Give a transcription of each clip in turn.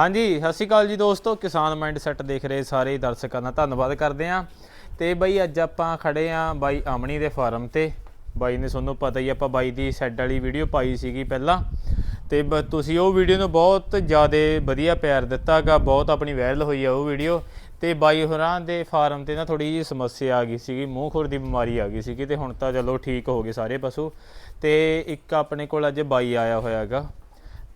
ਹਾਂਜੀ, ਸਤਿ ਸ਼੍ਰੀ ਅਕਾਲ ਜੀ ਦੋਸਤੋ। ਕਿਸਾਨ ਮਾਈਂਡ ਸੈੱਟ ਦੇਖ ਰਹੇ ਸਾਰੇ ਦਰਸ਼ਕਾਂ ਦਾ ਧੰਨਵਾਦ ਕਰਦੇ ਆਂ ਤੇ ਬਾਈ ਅੱਜ ਆਪਾਂ ਖੜੇ ਆਂ ਬਾਈ ਆਮਣੀ ਦੇ ਫਾਰਮ ਤੇ। ਬਾਈ ਨੇ ਤੁਹਾਨੂੰ ਪਤਾ ਹੀ ਆਪਾਂ ਬਾਈ ਦੀ ਸੈੱਡ ਵਾਲੀ ਵੀਡੀਓ ਪਾਈ ਸੀਗੀ ਪਹਿਲਾਂ। ਤੇ ਬ- ਤੁਸੀਂ ਉਹ ਵੀਡੀਓ ਨੂੰ ਬਹੁਤ ਜ਼ਿਆਦਾ ਵਧੀਆ ਪਿਆਰ ਦਿੱਤਾਗਾ, ਬਹੁਤ ਆਪਣੀ ਵਾਇਰਲ ਹੋਈ ਆ ਉਹ ਵੀਡੀਓ ਤੇ ਬਾਈ ਹੋਰਾਂ ਦੇ ਫਾਰਮ ਤੇ ਨਾ ਥੋੜੀ ਜਿਹੀ ਸਮੱਸਿਆ ਆ ਗਈ ਸੀਗੀ, ਮੂੰਹ ਖੁਰ ਦੀ ਬਿਮਾਰੀ ਆ ਗਈ ਸੀਗੀ ਤੇ ਹੁਣ ਤਾਂ ਚਲੋ ਠੀਕ ਹੋ ਗਏ ਸਾਰੇ ਪਸ਼ੂ। ਤੇ ਇੱਕ ਆਪਣੇ ਕੋਲ ਅੱਜ ਬਾਈ ਆਇਆ ਹੋਇਆਗਾ।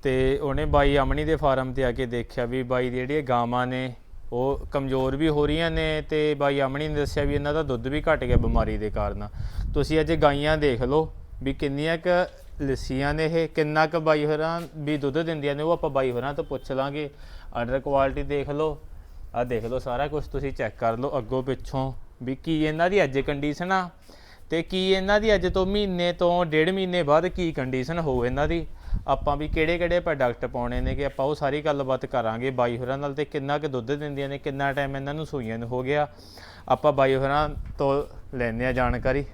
ਤੇ ਉਹਨੇ ਬਾਈ ਅਮਣੀ ਦੇ ਫਾਰਮ ਤੇ ਆ ਕੇ ਦੇਖਿਆ ਵੀ ਬਾਈ ਦੀ ਜਿਹੜੀਆਂ ਗਾਵਾਂ ਨੇ, ਉਹ ਕਮਜ਼ੋਰ ਵੀ ਹੋ ਰਹੀਆਂ ਨੇ ਤੇ ਬਾਈ ਅਮਣੀ ਨੇ ਦੱਸਿਆ ਵੀ ਇਹਨਾਂ ਦਾ ਦੁੱਧ ਵੀ ਘਟ ਗਿਆ ਬਿਮਾਰੀ ਦੇ ਕਾਰਨ। ਤੁਸੀਂ ਅੱਜ ਗਾਈਆਂ ਦੇਖ ਲਓ ਵੀ ਕਿੰਨੀਆਂ ਕ ਲੱਸੀਆਂ ਨੇ ਇਹ, ਕਿੰਨਾ ਕ ਬਾਈ ਹੋਰਾਂ ਵੀ ਦੁੱਧ ਦਿੰਦੀਆਂ ਨੇ, ਉਹ ਆਪਾਂ ਬਾਈ ਹੋਰਾਂ ਤੋਂ ਪੁੱਛ ਲਾਂਗੇ। ਆਰਡਰ ਕੁਆਲਿਟੀ ਦੇਖ ਲਓ ਆ ਦੇਖ ਲਓ ਸਾਰਾ ਕੁਝ ਤੁਸੀਂ ਚੈੱਕ ਕਰ ਲਓ ਅੱਗੋਂ ਪਿੱਛੋਂ ਵੀ ਕੀ ਇਹਨਾਂ ਦੀ ਅੱਜ ਕੰਡੀਸ਼ਨ ਆ ਤੇ ਕੀ ਇਹਨਾਂ ਦੀ ਅੱਜ ਤੋਂ ਮਹੀਨੇ ਤੋਂ ਡੇਢ ਮਹੀਨੇ ਬਾਅਦ ਕੀ ਕੰਡੀਸ਼ਨ ਹੋਊ ਇਹਨਾਂ ਦੀ। ਆਪਾਂ ਵੀ ਕਿਹੜੇ ਕਿਹੜੇ ਪ੍ਰੋਡਕਟ ਪਾਉਣੇ ਨੇ ਕਿ ਆਪਾਂ ਉਹ ਸਾਰੀ ਗੱਲਬਾਤ ਕਰਾਂਗੇ। ਬਾਈ ਹੋਰਾਂ ਨਾਲ ਤੇ ਕਿੰਨਾ ਕੁ ਦੁੱਧ ਦਿੰਦੀਆਂ ਨੇ ਕਿੰਨਾ ਟਾਈਮ ਇਹਨਾਂ ਨੂੰ ਸੂਈਆਂ ਨੂੰ ਹੋ ਗਿਆ। ਆਪਾਂ ਬਾਈ ਹੋਰਾਂ ਤੋਂ ਲੈਣੇ ਆ ਜਾਣਕਾਰੀ।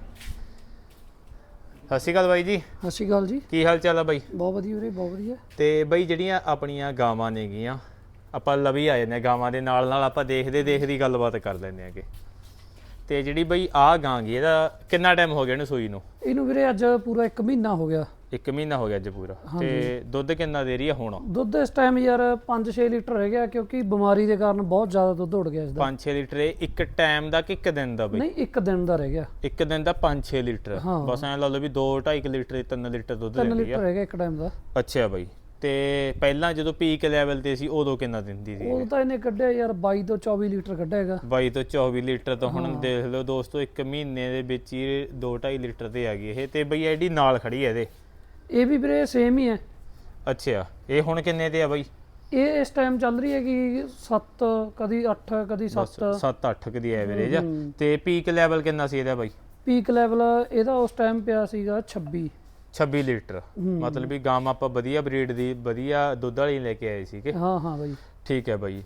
ਸਤਿ ਸ਼੍ਰੀ ਅਕਾਲ ਬਾਈ ਜੀ। ਸਤਿ ਸ਼੍ਰੀ ਅਕਾਲ ਜੀ। ਕੀ ਹਾਲ ਚਾਲ ਆ ਬਾਈ? ਬਹੁਤ ਵਧੀਆ ਵੀਰੇ ਬਹੁਤ ਵਧੀਆ। ਤੇ ਬਈ ਜਿਹੜੀਆਂ ਆਪਣੀਆਂ ਗਾਵਾਂ ਨੇਗੀਆਂ ਆਪਾਂ ਲਵੀ ਆ ਜਾਂਦੇ ਗਾਵਾਂ ਦੇ ਨਾਲ ਨਾਲ ਆਪਾਂ ਦੇਖਦੇ ਦੇਖਦੀ ਗੱਲਬਾਤ ਕਰ ਲੈਂਦੇ ਆਂਗੇ ਤੇ ਜਿਹੜੀ ਬਈ ਆ ਗਾਂ ਗੀ ਇਹਦਾ ਕਿੰਨਾ ਟਾਈਮ ਹੋ ਗਿਆ ਇਹਨੂੰ ਸੂਈ ਨੂੰ? ਇਹਨੂੰ ਵੀਰੇ ਅੱਜ ਪੂਰਾ 1 ਮਹੀਨਾ ਹੋ ਗਿਆ। ਇੱਕ ਮਹੀਨਾ ਹੋ ਗਿਆ ਅੱਜ ਪੂਰਾ। ਤੇ ਦੁੱਧ ਕਿੰਨਾ ਦੇ ਰਹੀ ਆ ਹੁਣ? ਦੁੱਧ ਇਸ ਟਾਈਮ ਯਾਰ 5-6 ਲੀਟਰ ਰਹਿ ਗਿਆ ਕਿਉਂਕਿ ਬਿਮਾਰੀ ਦੇ ਕਾਰਨ ਬਹੁਤ ਜ਼ਿਆਦਾ ਦੁੱਧ ਉੱਡ ਗਿਆ ਇਸ ਦਾ। 5-6 ਲੀਟਰ ਇਹ ਇੱਕ ਟਾਈਮ ਦਾ ਕਿ ਇੱਕ ਦਿਨ ਦਾ ਬਈ? ਨਹੀਂ ਇੱਕ ਦਿਨ ਦਾ ਰਹਿ ਗਿਆ। ਇੱਕ ਦਿਨ ਦਾ 5-6 ਲੀਟਰ। ਹਾਂ। ਬਸ ਐਂ ਲਾ ਲਓ ਵੀ 2-2.5 ਲੀਟਰ 3 ਲੀਟਰ ਦੁੱਧ 3 ਦਿੰਦੀ ਲੀਟਰ ਆ। ਰਹਿ ਗਿਆ ਇੱਕ ਟਾਈਮ ਦਾ। ਅੱਛਾ ਬਈ। ਤੇ ਪਹਿਲਾਂ ਜਦੋਂ ਪੀਕ ਲੈਵਲ ਤੇ ਸੀ ਉਦੋਂ ਕਿੰਨਾ ਦਿੰਦੀ ਸੀ ਉਹ ਤਾਂ ਇਹਨੇ ਕੱਢਿਆ ਯਾਰ 22 ਤੋਂ 24 ਲੀਟਰ ਕੱਢਿਆ ਹੈਗਾ। 22 ਤੋਂ 24 ਲੀਟਰ ਤਾਂ ਹੁਣ ਦੇਖ ਲਓ ਦੋਸਤੋ ਇੱਕ ਮਹੀਨੇ ਦੇ ਵਿੱਚ ਹੀ 2.5 ਲੀਟਰ ਤੇ ਆ ਗਈ ਇਹ। ਤੇ ਬਈ ਐਡੀ ਨਾਲ ਖੜੀ ਹੈ ਇਹਦੇ। ਇਹ ਵੀ ਵੀਰੇ ਸੇਮ ਹੀ ਹੈ। ਅੱਛਾ ਇਹ ਹੁਣ ਕਿੰਨੇ ਤੇ ਆ ਬਈ? ਇਹ ਇਸ ਟਾਈਮ ਚੱਲ ਰਹੀ ਹੈਗੀ 7 ਕਦੀ 8 ਕਦੀ 7 7-8 ਦੀ ਐਵਰੇਜ ਆ। ਤੇ ਪੀਕ ਲੈਵਲ ਕਿੰਨਾ ਸੀ ਇਹਦਾ ਬਈ? ਪੀਕ ਲੈਵਲ ਇਹਦਾ ਉਸ ਟਾਈਮ ਪਿਆ ਸੀਗਾ 26 26 ਲੀਟਰ। ਮਤਲਬ ਵੀ ਗਾਂ ਆਪਾਂ ਵਧੀਆ ਬਰੀਡ ਦੀ ਵਧੀਆ ਦੁੱਧ ਵਾਲੀ ਲੈ ਕੇ ਆਏ ਸੀਗੇ। ਹਾਂ ਹਾਂ ਬਾਈ। ਠੀਕ ਹੈ ਬਾਈ।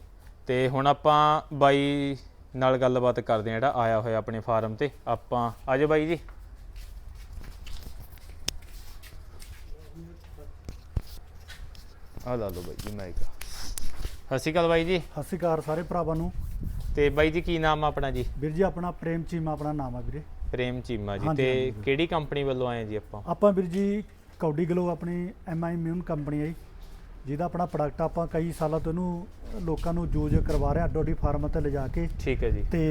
ਤੇ ਹੁਣ ਆਪਾਂ ਬਾਈ ਨਾਲ ਗੱਲਬਾਤ ਕਰਦੇ ਆ ਜਿਹੜਾ ਆਇਆ ਹੋਇਆ ਆਪਣੇ ਫਾਰਮ ਤੇ। ਆਪਾਂ ਆਜੋ ਬਾਈ ਜੀ। ਆ ਲਾ ਲਓ ਬਾਈ ਜੀ ਮਾਈਕ ਸਤਿ ਸ਼੍ਰੀ ਅਕਾਲ ਬਾਈ ਜੀ। ਸਤਿ ਸ਼੍ਰੀ ਅਕਾਲ ਸਾਰੇ ਭਰਾਵਾਂ ਨੂੰ। ਤੇ ਬਾਈ ਜੀ ਕੀ ਨਾਮ ਆ ਆਪਣਾ ਜੀ? ਵੀਰ ਜੀ ਆਪਣਾ ਪ੍ਰੇਮ ਚੀਮਾ ਆਪਣਾ ਨਾਮ ਆ ਵੀਰੇ। ਪ੍ਰੇਮ ਚੀਮਾ ਜੀ ਤੇ। ਕਿਹੜੀ ਕੰਪਨੀ ਵੱਲੋਂ ਆਏ ਜੀ ਆਪਾਂ? ਆਪਾਂ ਵੀਰ ਜੀ ਕੌਡੀ ਗਲੋ ਆਪਣੀ ਐਮਆਈ ਇਮਿਊਨ ਕੰਪਨੀ ਹੈ ਜਿਹਦਾ ਆਪਣਾ ਪ੍ਰੋਡਕਟ ਆਪਾਂ ਕਈ ਸਾਲਾਂ ਤੋਂ ਇਹਨੂੰ ਲੋਕਾਂ ਨੂੰ ਯੂਜ਼ ਕਰਵਾ ਰਹੇ ਅੱਡੋ ਅੱਡੀ ਫਾਰਮ ਤੇ ਲਿਜਾ ਕੇ। ਠੀਕ ਹੈ ਜੀ। ਤੇ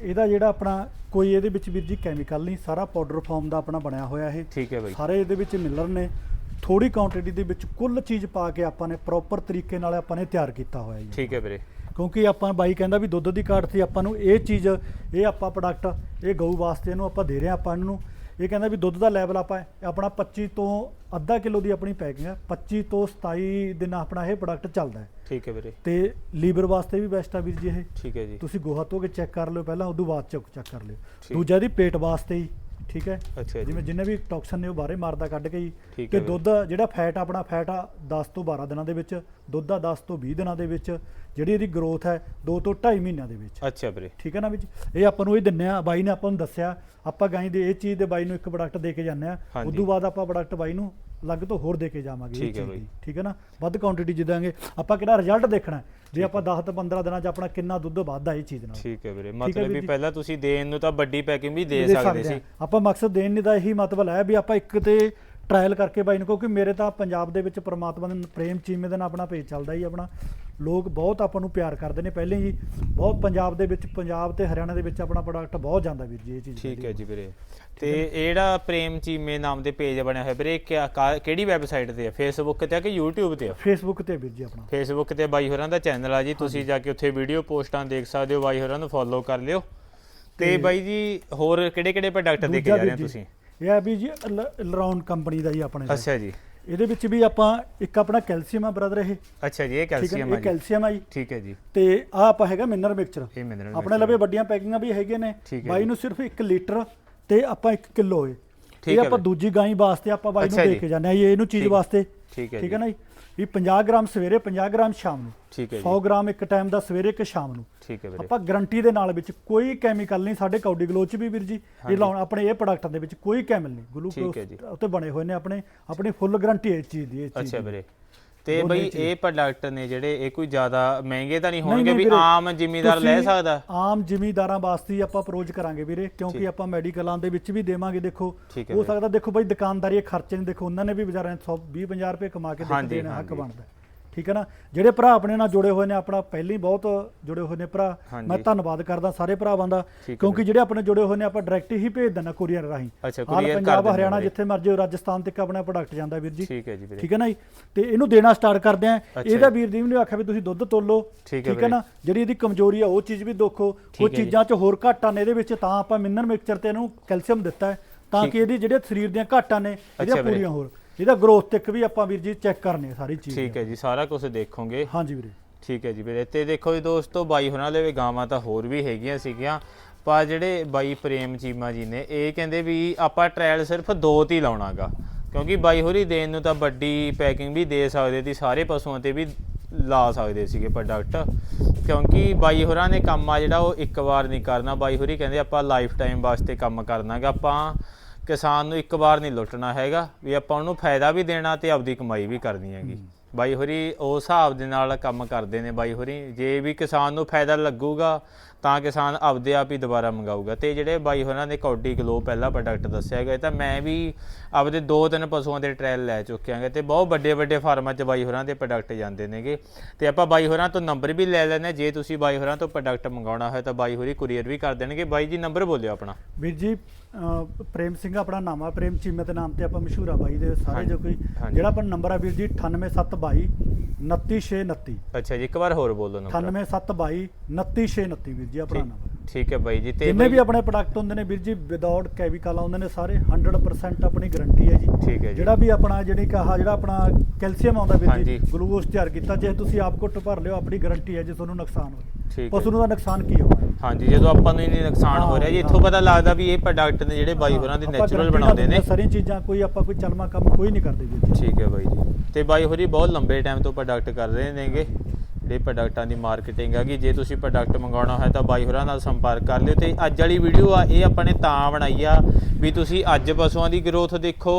ਇਹਦਾ ਜਿਹੜਾ ਆਪਣਾ ਕੋਈ ਇਹਦੇ ਵਿੱਚ ਵੀਰ ਜੀ ਕੈਮੀਕਲ ਨਹੀਂ ਸਾਰਾ ਪਾਊਡਰ ਫਾਰਮ ਦਾ ਆਪਣਾ ਬਣਿਆ ਹੋਇਆ ਇਹ। ਠੀਕ ਹੈ ਬਾਈ। ਸਾਰੇ ਇਹਦੇ ਵਿੱਚ ਮਿਲਰ ਨੇ। ਥੋੜੀ ਕੁਆਂਟੀਟੀ ਦੇ ਵਿੱਚ ਕੁੱਲ ਚੀਜ਼ ਪਾ ਕੇ ਆਪਾਂ ਨੇ ਪ੍ਰੋਪਰ ਤਰੀਕੇ ਨਾਲ ਆਪਾਂ ਨੇ ਤਿਆਰ ਕੀਤਾ ਹੋਇਆ ਜੀ। ਠੀਕ ਹੈ ਵੀਰੇ। ਕਿਉਂਕਿ ਆਪਾਂ ਬਾਈ ਕਹਿੰਦਾ ਵੀ ਦੁੱਧ ਦੀ ਘਾਟ ਸੀ ਆਪਾਂ ਨੂੰ ਇਹ ਚੀਜ਼ ਇਹ ਆਪਾਂ ਪ੍ਰੋਡਕਟ ਇਹ ਗਊ ਵਾਸਤੇ ਇਹਨੂੰ ਆਪਾਂ ਦੇ ਰਹੇ ਆਪਾਂ ਇਹਨੂੰ ਨੂੰ। ਇਹ ਕਹਿੰਦਾ ਵੀ ਦੁੱਧ ਦਾ ਲੈਵਲ ਆਪਾਂ ਆਪਣਾ 25 ਤੋਂ ਅੱਧਾ ਕਿਲੋ ਦੀ ਆਪਣੀ ਪੈਕਿੰਗ ਹੈ 25 ਤੋਂ 27 ਦਿਨ ਆਪਣਾ ਇਹ ਪ੍ਰੋਡਕਟ ਚੱਲਦਾ ਹੈ। ਠੀਕ ਹੈ ਵੀਰੇ। ਤੇ ਲੀਵਰ ਵਾਸਤੇ ਵੀ ਬੈਸਟ ਆ ਵੀਰ ਜੀ ਇਹ। ਠੀਕ ਹੈ ਜੀ। ਤੁਸੀਂ ਗੋਹਾ ਧੋ ਕੇ ਚੈੱਕ ਕਰ ਲਿਓ ਪਹਿਲਾਂ ਉਦੋਂ ਬਾਅਦ ਚੈੱਕ ਕਰ ਲਿਓ। ਦੂਜਾ ਦੀ ਪੇਟ ਵਾਸਤੇ ਹੀ। ਠੀਕ ਹੈ? ਅੱਛਾ ਜੀ। ਜਿਵੇਂ ਜਿੰਨੇ ਵੀ ਟੌਕਸਨ ਨੇ ਉਹ ਬਾਹਰੇ ਮਾਰਦਾ ਕੱਢ ਕੇ ਜੀ। ਠੀਕ ਤੇ ਹੈ ਵੀਰੇ। ਦੁੱਧ ਜਿਹੜਾ ਫੈਟ ਆਪਣਾ ਫੈਟ ਆ 10 ਤੋਂ 12 ਦਿਨਾਂ ਦੇ ਵਿੱਚ ਦੁੱਧ ਦਾ 10 ਤੋਂ 20 ਦਿਨਾਂ ਦੇ ਵਿੱਚ ਜਿਹੜੀ ਇਹਦੀ ਗਰੋਥ ਹੈ 2 ਤੋਂ 2.5 ਮਹੀਨਿਆਂ ਦੇ ਵਿੱਚ। ਅੱਛਾ ਵੀਰੇ। ਠੀਕ ਹੈ ਨਾ ਵਿੱਚ ਇਹ ਆਪਾਂ ਨੂੰ ਇਹ ਦਿੰਨੇ ਆ ਬਾਈ ਨੇ ਆਪਾਂ ਨੂੰ ਦੱਸਿਆ ਆਪਾਂ ਗਾਈ ਦੇ ਇਹ ਚੀਜ਼ ਦੇ ਬਾਈ ਨੂੰ ਇੱਕ ਪ੍ਰੋਡਕਟ ਦੇ ਕੇ ਜਾਂਦੇ ਆ। ਹਾਂਜੀ। ਉਦੋਂ ਬਾਅਦ ਆਪਾਂ ਪ੍ਰੋਡਕਟ ਬਾਈ ਨੂੰ ਅਲੱਗ ਤੋਂ ਹੋਰ ਦੇ ਕੇ ਜਾਵਾਂਗੇ ਇਹ ਠੀਕ ਹੈ ਚੀਜ਼ ਬਾਈ। ਦੀ ਠੀਕ ਹੈ ਨਾ? ਵੱਧ ਕੁਆਂਟੀਟੀ ਜਿੱਦਾਂਗੇ ਆਪਾਂ ਕਿਹੜਾ ਰਿਜ਼ਲਟ ਦੇਖਣਾ ਹੈ, ਜੇ ਆਪਾਂ 10 ਤੋਂ 15 ਦਿਨਾਂ 'ਚ ਆਪਣਾ ਕਿੰਨਾ ਦੁੱਧ ਵੱਧਦਾ ਇਹ ਚੀਜ਼ ਨਾਲ। ਠੀਕ ਹੈ ਵੀਰੇ। ਮਤਲਬ ਵੀ। ਪਹਿਲਾਂ ਤੁਸੀਂ ਦੇਣ ਨੂੰ ਤਾਂ ਵੱਡੀ ਪੈਕਿੰਗ ਵੀ ਦੇ ਸਕਦੇ ਸੀ। ਆਪਾਂ ਮਕਸਦ ਦੇਣ ਦਾ ਇਹੀ ਮਤਲਬ ਹੈ ਵੀ ਆਪਾਂ ਇੱਕ ਤੇ ਟ੍ਰਾਇਲ ਕਰਕੇ ਬਾਈ ਨੂੰ ਕਿਉਂਕਿ ਮੇਰੇ ਤਾਂ ਪੰਜਾਬ ਦੇ ਵਿੱਚ ਪ੍ਰਮਾਤਮਾ ਦੇ ਪ੍ਰੇਮ ਚੀਮੇ ਦੇ ਨਾਲ ਆਪਣਾ ਪੇਜ ਚੱਲਦਾ ਹੀ ਆਪਣਾ। ਲੋਕ ਬਹੁਤ ਆਪਾਂ ਨੂੰ ਪਿਆਰ ਕਰਦੇ ਨੇ। ਪਹਿਲੇ ਹੀ ਬਹੁਤ ਪੰਜਾਬ ਦੇ ਵਿੱਚ ਪੰਜਾਬ ਤੇ ਹਰਿਆਣਾ ਦੇ ਵਿੱਚ ਆਪਣਾ ਪ੍ਰੋਡਕਟ ਬਹੁਤ ਜਾਂਦਾ ਵੀਰ ਜੀ ਇਹ ਚੀਜ਼ ਠੀਕ। ਹੈ ਜੀ ਵੀਰੇ। ਤੇ ਇਹ ਜਿਹੜਾ ਪ੍ਰੇਮ ਚੀਮੇ ਨਾਮ ਦੇ ਪੇਜ ਬਣਿਆ ਹੋਇਆ ਵੀਰੇ ਕਿਹੜੀ ਵੈਬਸਾਈਟ ਤੇ ਆ? ਫੇਸਬੁੱਕ ਤੇ ਆ ਕਿ YouTube ਤੇ ਆ? ਫੇਸਬੁੱਕ ਤੇ ਵੀਰ ਜੀ ਆਪਣਾ। ਫੇਸਬੁੱਕ ਤੇ ਬਾਈ ਹੋਰਾਂ ਦਾ ਚੈਨਲ ਆ ਜੀ ਤੁਸੀਂ ਜਾ ਕੇ ਉੱਥੇ ਵੀਡੀਓ ਪੋਸਟਾਂ ਦੇਖ ਸਕਦੇ ਹੋ ਬਾਈ ਹੋਰਾਂ ਨੂੰ ਫੋਲੋ ਕਰ ਲਿਓ। ਤੇ ਬਾਈ ਜੀ ਹੋਰ ਕਿਹੜੇ ਕਿਹੜੇ ਪ੍ਰੋਡਕਟ ਦੇ ਕੇ ਦੂਜਾ ਜਾ ਰਹੇ ਹੋ ਜੀ, ਤੁਸੀਂ? ਇਹ ਹੈ ਵੀ ਜੀ ਲਰਾਉਂਡ ਕੰਪਨੀ ਦਾ ਹੀ ਆਪਣੇ। ਅੱਛਾ ਜੀ। ਇਹਦੇ ਵਿੱਚ ਵੀ ਆਪਾਂ ਇੱਕ ਆਪਣਾ ਕੈਲਸ਼ੀਅਮ ਆ ਬ੍ਰਦਰ ਇਹ। ਅੱਛਾ ਜੀ ਇਹ ਹੈ ਕੈਲਸ਼ੀਅਮ ਆ ਇਹ ਜੀ। ਕੈਲਸ਼ੀਅਮ ਆ ਜੀ। ਠੀਕ ਹੈ ਜੀ। ਤੇ ਆ ਆਪਾਂ ਹੈਗਾ ਮਿਨਰਲ ਮਿਕਸਚਰ ਇਹ ਮਿਨਰਲ ਆਪਣੇ ਲਵੇ ਵੱਡੀਆਂ ਪੈਕਿੰਗਾਂ ਵੀ ਹੈਗੀਆਂ ਨੇ। ਠੀਕ ਹੈ ਬਾਈ ਜੀ। ਨੂੰ ਸਿਰਫ 1 ਲੀਟਰ ਤੇ ਆਪਾਂ 1 ਕਿਲੋ ਏ ਇਹ ਆਪਾਂ। ਦੂਜੀ ਗਾਈ ਵਾਸਤੇ ਆਪਾਂ ਬਾਈ ਨੂੰ ਦੇ। ਕੇ ਜਾਂਦੇ ਆ ਜੀ ਇਹਨੂੰ ਚੀਜ਼ ਵਾਸਤੇ। ਠੀਕ ਹੈ ਠੀਕ ਹੈ ਨਾ ਜੀ? ਵੀ 50 ਗ੍ਰਾਮ ਸਵੇਰੇ 50 ਗ੍ਰਾਮ ਸ਼ਾਮ ਨੂੰ। ਠੀਕ ਹੈ 100 ਜੀ ਗ੍ਰਾਮ ਇੱਕ ਟਾਈਮ ਦਾ ਸਵੇਰੇ ਇੱਕ ਸ਼ਾਮ ਨੂੰ। ਠੀਕ ਹੈ ਵੀਰੇ। ਆਪਾਂ ਗਾਰੰਟੀ ਦੇ ਨਾਲ ਵਿੱਚ ਕੋਈ ਕੈਮੀਕਲ ਨਹੀਂ ਸਾਡੇ ਕੌਡੀ ਗਲੋ ਚ ਵੀ ਵੀਰ ਜੀ। ਇਹ ਲਾਉਣ ਆਪਣੇ ਇਹ ਪ੍ਰੋਡਕਟ ਦੇ ਵਿੱਚ ਕੋਈ ਕੈਮੀਕਲ ਨਹੀਂ। ਗਲੂਕੋਸ ਉੱਤੇ ਬਣੇ ਹੋਏ ਨੇ ਆਪਣੇ ਆਪਣੀ ਫੁੱਲ ਗਾਰੰਟੀ ਹੈ ਇਸ ਚੀਜ਼ ਦੀ ਇਸ ਚੀਜ਼ ਅੱਛਾ। ਵੀਰੇ। ਤੇ ਬਈ ਇਹ ਪ੍ਰੋਡਕਟ ਨੇ ਜਿਹੜੇ ਇਹ ਕੋਈ ਜ਼ਿਆਦਾ ਮਹਿੰਗੇ ਤਾਂ ਨਹੀਂ ਹੋਣਗੇ ਵੀ ਆਮ ਜ਼ਿਮੀਦਾਰ ਲੈ ਸਕਦਾ? ਆਮ ਜ਼ਿਮੀਦਾਰਾਂ ਵਾਸਤੇ ਹੀ ਆਪਾਂ ਅਪਰੋਚ ਕਰਾਂਗੇ ਵੀਰੇ ਕਿਉਂਕਿ ਆਪਾਂ ਮੈਡੀਕਲਾਂ ਦੇ ਵਿੱਚ ਵੀ ਦੇਵਾਂਗੇ ਦੇਖੋ। ਹੈ। ਸਕਦਾ ਦੇਖੋ ਬਾਈ ਦੁਕਾਨਦਾਰੀ ਖਰਚੇ ਨੇ ਦੇਖੋ ਉਹਨਾਂ ਨੇ ਵੀ ਵਿਚਾਰਿਆਂ ਨੇ 100 20 50 ਰੁਪਏ ਕਮਾ ਕੇ ਦੇਖਦੇ ਨੇ ਹੱਕ। ਬਣਦਾ। ਠੀਕ ਹੈ ਨਾ? ਜਿਹੜੇ ਭਰਾ ਆਪਣੇ ਨਾਲ ਜੁੜੇ ਹੋਏ ਨੇ ਆਪਣਾ ਪਹਿਲਾਂ ਹੀ ਬਹੁਤ ਜੁੜੇ ਹੋਏ ਨੇ ਭਰਾ। ਮੈਂ ਧੰਨਵਾਦ ਕਰਦਾ ਸਾਰੇ ਭਰਾਵਾਂ ਦਾ ਕਿਉਂਕਿ ਜਿਹੜੇ ਆਪਣੇ ਜੁੜੇ ਹੋਏ ਨੇ ਆਪਾਂ ਡਾਇਰੈਕਟ ਹੀ ਭੇਜ ਦਿੰਨਾ ਕੁਰੀਅਰ ਰਾਹੀਂ। ਅੱਛਾ, ਹਾਲ ਪੰਜਾਬ ਦਿੰਦੇ ਹਰਿਆਣਾ। ਜਿੱਥੇ ਮਰਜ਼ੀ ਹੋ, ਰਾਜਸਥਾਨ ਤੱਕ ਆਪਣਾ ਪ੍ਰੋਡਕਟ ਜਾਂਦਾ ਵੀਰ ਜੀ। ਠੀਕ ਹੈ ਜੀ ਵੀਰੇ। ਠੀਕ ਹੈ ਨਾ ਜੀ? ਤੇ ਇਹਨੂੰ ਦੇਣਾ ਸਟਾਰਟ ਕਰਦੇ ਆ ਇਹਦਾ। ਵੀਰ ਜੀ ਨੇ ਆਖਿਆ ਵੀ ਤੁਸੀਂ ਦੁੱਧ ਤੋਲੋ। ਠੀਕ ਹੈ ਨਾ? ਜਿਹੜੀ ਇਹਦੀ ਕਮਜ਼ੋਰੀ ਆ ਉਹ ਚੀਜ਼ ਵੀ ਦੇਖੋ। ਉਹ। ਚੀਜ਼ਾਂ 'ਚ ਹੋਰ ਘਾਟਾਂ ਨੇ ਇਹਦੇ ਵਿੱਚ ਤਾਂ ਆਪਾਂ ਮਿਨਰਲ ਮਿਕਸਚਰ ਤੇ ਇਹਨੂੰ ਕੈਲਸ਼ੀਅਮ ਦਿੱਤਾ ਹੈ ਤਾਂ। ਕਿ ਇਹਦੀ ਜਿਹੜੇ ਸਰੀਰ ਦੀਆਂ ਘਾਟਾਂ ਨੇ ਇਹਦੀਆਂ। ਪੂਰੀਆਂ ਹੋਰ ਇਹਦਾ ਗਰੋਥ ਤੱਕ ਵੀ ਆਪਾਂ ਵੀਰ ਜੀ ਚੈੱਕ ਕਰਨੇ ਆ ਸਾਰੀ ਚੀਜ਼ ਠੀਕ ਹੈ ਜੀ ਸਾਰਾ ਕੁਝ ਦੇਖੋਗੇ। ਹਾਂਜੀ ਵੀਰੇ। ਠੀਕ ਹੈ ਜੀ ਵੀਰੇ ਤੇ ਦੇਖੋ ਜੀ ਦੋਸਤੋ ਬਾਈ ਹੋਣਾ ਦੇ ਵੀ ਗਾਵਾਂ ਤਾਂ ਹੋਰ ਵੀ ਹੈਗੀਆਂ ਸੀਗੀਆਂ। ਪਰ ਜਿਹੜੇ ਬਾਈ ਪ੍ਰੇਮ ਚੀਮਾ ਜੀ ਨੇ ਇਹ ਕਹਿੰਦੇ ਵੀ ਆਪਾਂ ਟ੍ਰਾਇਲ ਸਿਰਫ ਦੋ ਤੇ ਲਾਉਣਾਗਾ। ਕਿਉਂਕਿ ਬਾਈ ਹੋਰੀ ਦੇਣ ਨੂੰ ਤਾਂ ਵੱਡੀ ਪੈਕਿੰਗ ਵੀ ਦੇ ਸਕਦੇ ਸੀ ਸਾਰੇ ਪਸ਼ੂਆਂ ਤੇ ਵੀ ਲਾ ਸਕਦੇ ਸੀਗੇ ਪ੍ਰੋਡਕਟ ਕਿਉਂਕਿ ਬਾਈ ਹੋਰਾਂ ਨੇ ਕੰਮ ਆ ਜਿਹੜਾ ਉਹ ਇੱਕ ਵਾਰ ਨਹੀਂ ਕਰਨਾ। ਬਾਈ ਹੋਰੀ ਕਹਿੰਦੇ ਆਪਾਂ ਲਾਈਫ ਟਾਈਮ ਵਾਸਤੇ ਕੰਮ ਕਰਨਾਗਾ। ਆਪਾਂ ਕਿਸਾਨ ਨੂੰ ਇੱਕ ਵਾਰ ਨਹੀਂ ਲੁੱਟਣਾ ਹੈਗਾ ਵੀ ਆਪਾਂ ਉਹਨੂੰ ਫਾਇਦਾ ਵੀ ਦੇਣਾ ਤੇ ਆਪਦੀ ਕਮਾਈ ਵੀ ਕਰਨੀ ਹੈਗੀ। ਬਾਈ ਹੋਰੀ ਉਸ ਹਿਸਾਬ ਦੇ ਨਾਲ ਕੰਮ ਕਰਦੇ ਨੇ ਬਾਈ ਹੋਰੀ। ਜੇ ਵੀ ਕਿਸਾਨ ਨੂੰ ਫਾਇਦਾ ਲੱਗੂਗਾ ਤਾਂ ਕਿਸਾਨ ਆਪਦੇ ਆਪ ਹੀ ਦੁਬਾਰਾ ਮੰਗਾਊਗਾ। ਤੇ ਜਿਹੜੇ ਬਾਈ ਹੋਰਾਂ ਨੇ ਕੌਡੀ ਗਲੋ ਪਹਿਲਾ ਪ੍ਰੋਡਕਟ ਦੱਸਿਆ ਗਿਆ ਤਾਂ ਮੈਂ ਵੀ ਆਪਦੇ ਦੋ ਤਿੰਨ ਪਸ਼ੂਆਂ ਦੇ ਟ੍ਰਾਇਲ ਲੈ ਚੁੱਕਿਆਂਗੇ ਤੇ ਬਹੁਤ ਵੱਡੇ ਵੱਡੇ ਫਾਰਮਾਂ 'ਚ ਬਾਈ ਹੋਰਾਂ ਦੇ ਪ੍ਰੋਡਕਟ ਜਾਂਦੇ ਨੇਗੇ। ਤੇ ਆਪਾਂ ਬਾਈ ਹੋਰਾਂ ਤੋਂ ਨੰਬਰ ਵੀ ਲੈ ਲੈਣੇ ਜੇ ਤੁਸੀਂ ਬਾਈ ਹੋਰਾਂ ਤੋਂ ਪ੍ਰੋਡਕਟ ਮੰਗਾਉਣਾ ਹੋਇਆ ਤਾਂ ਬਾਈ ਹੋਰੀ ਕੁਰੀਅਰ ਵੀ ਕਰ ਦੇਣਗੇ। ਬਾਈ ਜੀ ਨੰਬਰ ਬੋਲਿਓ ਆਪਣਾ। ਵੀਰ ਜੀ ਪ੍ਰੇਮ ਸਿੰਘ ਆਪਣਾ ਨਾਮ ਆ। ਪ੍ਰੇਮ ਚੀਮੇ ਦੇ ਨਾਮ ਤੇ ਆਪਾਂ ਮਸ਼ਹੂਰ ਆ ਬਾਈ ਦੇ ਸਾਰੇ ਜੋ ਕੋਈ। ਜਿਹੜਾ ਆਪਣਾ ਨੰਬਰ ਆ ਵੀਰ ਜੀ 98722 29629 ਅੱਛਾ ਜੀ ਇੱਕ ਵਾਰ ਹੋਰ ਬੋਲੋ ਨੰਬਰ 98722 29629 ਵੀਰ ਜੀ ਆਪਣਾ ਠੀਕ- ਨੰਬਰ ਠੀਕ ਹੈ ਬਾਈ ਜੀ ਤੇ ਜਿੰਨੇ ਵੀ ਆਪਣੇ ਪ੍ਰੋਡਕਟ ਹੁੰਦੇ ਨੇ ਵੀਰ ਜੀ ਵਿਦਆਊਟ ਕੈਮੀਕਲ ਆਉਂਦੇ ਨੇ ਸਾਰੇ 100% ਆਪਣੀ ਗਾਰੰਟੀ ਹੈ ਜੀ। ਠੀਕ ਹੈ ਜੀ। ਜਿਹੜਾ ਵੀ ਆਪਣਾ ਜਿਹੜੀ ਕਹਾ ਜਿਹੜਾ ਆਪਣਾ ਕੈਲਸ਼ੀਅਮ ਆਉਂਦਾ ਵੀਰ। ਜੀ ਗਲੂਕੋਜ਼ ਤਿਆਰ ਕੀਤਾ ਜੇ ਤੁਸੀਂ ਆਪ ਘੁੱਟ ਭਰ ਲਿਓ ਆਪਣੀ ਗਾਰੰਟੀ ਹੈ ਜੇ ਤੁਹਾਨੂੰ ਨੁਕਸਾਨ ਹੋਵੇ ਪਸ਼ੂ ਨੂੰ ਦਾ ਨੁਕਸਾਨ ਕੀ ਹੋਣਾ? ਹਾਂਜੀ ਜਦੋਂ ਆਪਾਂ ਨੂੰ ਇੰਨੀ ਨੁਕਸਾਨ ਹੋ ਰਿਹਾ ਜੀ ਇੱਥੋਂ। ਪਤਾ ਲੱਗਦਾ ਵੀ ਇਹ ਪ੍ਰੋਡਕਟ ਨੇ ਜਿਹੜੇ ਬਾਈ ਹੋਰਾਂ ਦੇ ਨੈਚੁਰਲ ਬਣਾਉਂਦੇ ਨੇ। ਸਾਰੀਆਂ ਚੀਜ਼ਾਂ ਕੋਈ ਆਪਾਂ ਕੋਈ ਚਲਮਾ ਕੰਮ ਕੋਈ ਨਹੀਂ ਕਰਦੇ ਜੀ। ਠੀਕ ਹੈ ਬਾਈ ਜੀ। ਤੇ ਬਾਈ ਹੋਰੀ ਬਹੁਤ ਲੰਬੇ ਟਾਈਮ ਤੋਂ ਪ੍ਰੋਡਕਟ ਕਰ ਰਹੇ ਨੇਗੇ। ਜਿਹੜੇ ਪ੍ਰੋਡਕਟਾਂ ਦੀ ਮਾਰਕੀਟਿੰਗ ਹੈਗੀ ਜੇ ਤੁਸੀਂ ਪ੍ਰੋਡਕਟ ਮੰਗਾਉਣਾ ਹੋਇਆ ਤਾਂ ਬਾਈ ਹੋਰਾਂ ਨਾਲ ਸੰਪਰਕ ਕਰ ਲਿਓ ਤੇ ਅੱਜ ਵਾਲੀ ਵੀਡੀਓ ਆ, ਇਹ ਆਪਾਂ ਨੇ ਤਾਂ ਬਣਾਈ ਆ ਵੀ ਤੁਸੀਂ ਅੱਜ ਪਸ਼ੂਆਂ ਦੀ ਗਰੋਥ ਦੇਖੋ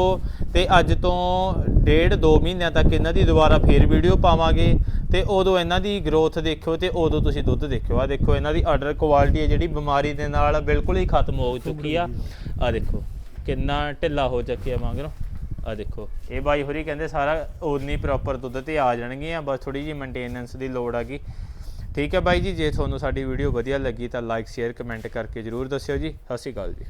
ਤੇ ਅੱਜ ਤੋਂ ਡੇਢ ਦੋ ਮਹੀਨਿਆਂ ਤੱਕ ਇਹਨਾਂ ਦੀ ਦੁਬਾਰਾ ਫੇਰ ਵੀਡੀਓ ਪਾਵਾਂਗੇ ਤੇ ਉਦੋਂ ਇਹਨਾਂ ਦੀ ਗਰੋਥ ਦੇਖਿਓ ਤੇ ਉਦੋਂ ਤੁਸੀਂ ਦੁੱਧ ਦੇਖਿਓ। ਆ ਦੇਖੋ, ਇਹਨਾਂ ਦੀ ਆਰਡਰ ਕੁਆਲਿਟੀ ਹੈ ਜਿਹੜੀ ਬਿਮਾਰੀ ਦੇ ਨਾਲ ਬਿਲਕੁਲ ਹੀ ਖਤਮ ਹੋ ਚੁੱਕੀ ਆ। ਆ ਦੇਖੋ, ਕਿੰਨਾ ਢਿੱਲਾ ਹੋ ਚੱਕਿਆ ਮਗਰੋਂ। ਆ ਦੇਖੋ। ਇਹ ਬਾਈ ਹੋਰੀ ਕਹਿੰਦੇ ਸਾਰਾ ਉਨੀ ਪ੍ਰੋਪਰ ਦੁੱਧ ਤੇ ਆ ਜਾਣਗੀਆਂ ਬਸ ਥੋੜੀ ਜੀ ਮੇਨਟੇਨੈਂਸ ਦੀ ਲੋੜ ਹੈਗੀ ਠੀਕ ਹੈ ਬਾਈ ਜੀ, ਜੇ ਤੁਹਾਨੂੰ ਸਾਡੀ ਵੀਡੀਓ ਵਧੀਆ ਲੱਗੀ ਤਾਂ ਲਾਈਕ ਸ਼ੇਅਰ ਕਮੈਂਟ ਕਰਕੇ ਜਰੂਰ ਦੱਸਿਓ ਜੀ। ਸਤਿ ਸ਼੍ਰੀ ਅਕਾਲ ਜੀ।